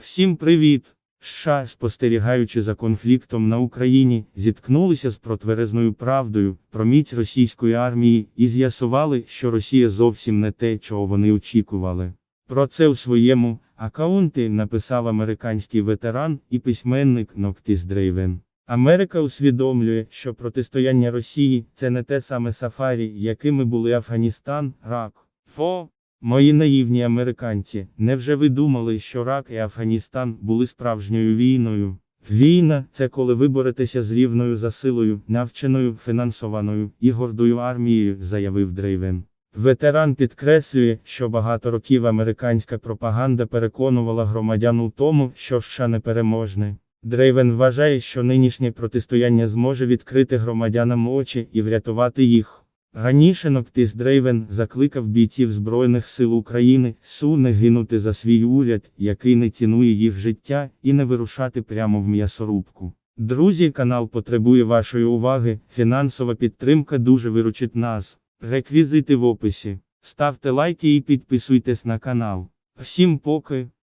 Всім привіт! США, спостерігаючи за конфліктом на Україні, зіткнулися з протверезною правдою про міць російської армії і з'ясували, що Росія зовсім не те, чого вони очікували. Про це у своєму аккаунті написав американський ветеран і письменник Ноктіс Дрейвен. Америка усвідомлює, що протистояння Росії це не те саме сафарі, якими були Афганістан, Рак. Фо. Мої наївні американці, невже ви думали, що Рак і Афганістан були справжньою війною? Війна це коли ви боретеся з рівною за силою, навченою, фінансованою і гордою армією, заявив Дрейвен. Ветеран підкреслює, що багато років американська пропаганда переконувала громадян у тому, що США непереможне. Дрейвен вважає, що нинішнє протистояння зможе відкрити громадянам очі і врятувати їх. Раніше Ноктис Дрейвен закликав бійців Збройних сил України СУ не гинути за свій уряд, який не цінує їх життя, і не вирушати прямо в м'ясорубку. Друзі, канал потребує вашої уваги, фінансова підтримка дуже виручить нас. Реквізити в описі. Ставте лайки і підписуйтесь на канал. Всім поки.